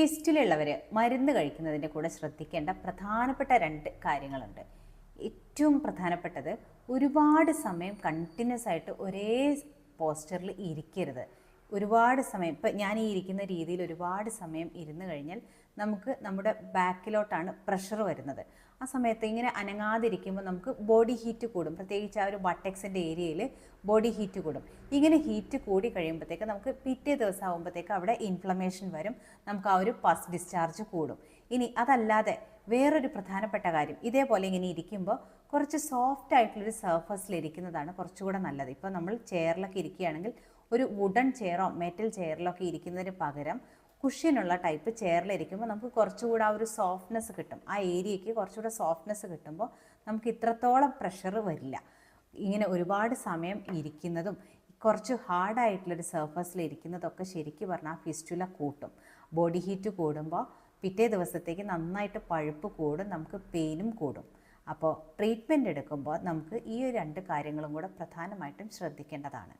ഫിസ്റ്റിലുള്ളവർ മരുന്ന് കഴിക്കുന്നതിന്റെ കൂടെ ശ്രദ്ധിക്കേണ്ട പ്രധാനപ്പെട്ട രണ്ട് കാര്യങ്ങളുണ്ട്. ഏറ്റവും പ്രധാനപ്പെട്ടത് ഒരുപാട് സമയം കണ്ടിന്യൂസ് ആയിട്ട് ഒരേ പോസ്റ്ററിൽ ഇരിക്കരുത്. ഒരുപാട് സമയം ഇപ്പം ഞാൻ ഈ ഇരിക്കുന്ന രീതിയിൽ ഒരുപാട് സമയം ഇരുന്ന് കഴിഞ്ഞാൽ നമുക്ക് നമ്മുടെ ബാക്കിലോട്ടാണ് പ്രഷർ വരുന്നത്. ആ സമയത്ത് ഇങ്ങനെ അനങ്ങാതിരിക്കുമ്പോൾ നമുക്ക് ബോഡി ഹീറ്റ് കൂടും. പ്രത്യേകിച്ച് ആ ഒരു ബട്ടക്സിന്റെ ഏരിയയിൽ ബോഡി ഹീറ്റ് കൂടും. ഇങ്ങനെ ഹീറ്റ് കൂടി കഴിയുമ്പോഴത്തേക്ക് നമുക്ക് പിറ്റേ ദിവസം ആകുമ്പോഴത്തേക്ക് അവിടെ ഇൻഫ്ലമേഷൻ വരും. നമുക്ക് ആ ഒരു പസ് ഡിസ്ചാർജ് കൂടും. ഇനി അതല്ലാതെ വേറൊരു പ്രധാനപ്പെട്ട കാര്യം ഇതേപോലെ ഇങ്ങനെ ഇരിക്കുമ്പോൾ കുറച്ച് സോഫ്റ്റ് ആയിട്ടുള്ളൊരു സർഫസിൽ ഇരിക്കുന്നതാണ് കുറച്ചുകൂടെ നല്ലത്. ഇപ്പോൾ നമ്മൾ ചെയറിലൊക്കെ ഇരിക്കുകയാണെങ്കിൽ ഒരു വുഡൻ ചെയറോ മെറ്റൽ ചെയറിലോ ഒക്കെ ഇരിക്കുന്നതിന് പകരം കുഷ്യനുള്ള ടൈപ്പ് ചെയറിലിരിക്കുമ്പോൾ നമുക്ക് കുറച്ചുകൂടെ ആ ഒരു സോഫ്റ്റ്നെസ് കിട്ടും. ആ ഏരിയയ്ക്ക് കുറച്ചുകൂടെ സോഫ്റ്റ്നെസ് കിട്ടുമ്പോൾ നമുക്ക് ഇത്രത്തോളം പ്രഷർ വരില്ല. ഇങ്ങനെ ഒരുപാട് സമയം ഇരിക്കുന്നതും കുറച്ച് ഹാർഡായിട്ടുള്ളൊരു സർഫസിൽ ഇരിക്കുന്നതൊക്കെ ശരിക്കും പറഞ്ഞാൽ ഫിസ്റ്റുല കൂട്ടും. ബോഡി ഹീറ്റ് കൂടുമ്പോൾ പിറ്റേ ദിവസത്തേക്ക് നന്നായിട്ട് പഴുപ്പ് കൂടും നമുക്ക് പെയിനും കൂടും. അപ്പോൾ ട്രീറ്റ്മെന്റ് എടുക്കുമ്പോൾ നമുക്ക് ഈ ഒരു രണ്ട് കാര്യങ്ങളും കൂടെ പ്രധാനമായിട്ടും ശ്രദ്ധിക്കേണ്ടതാണ്.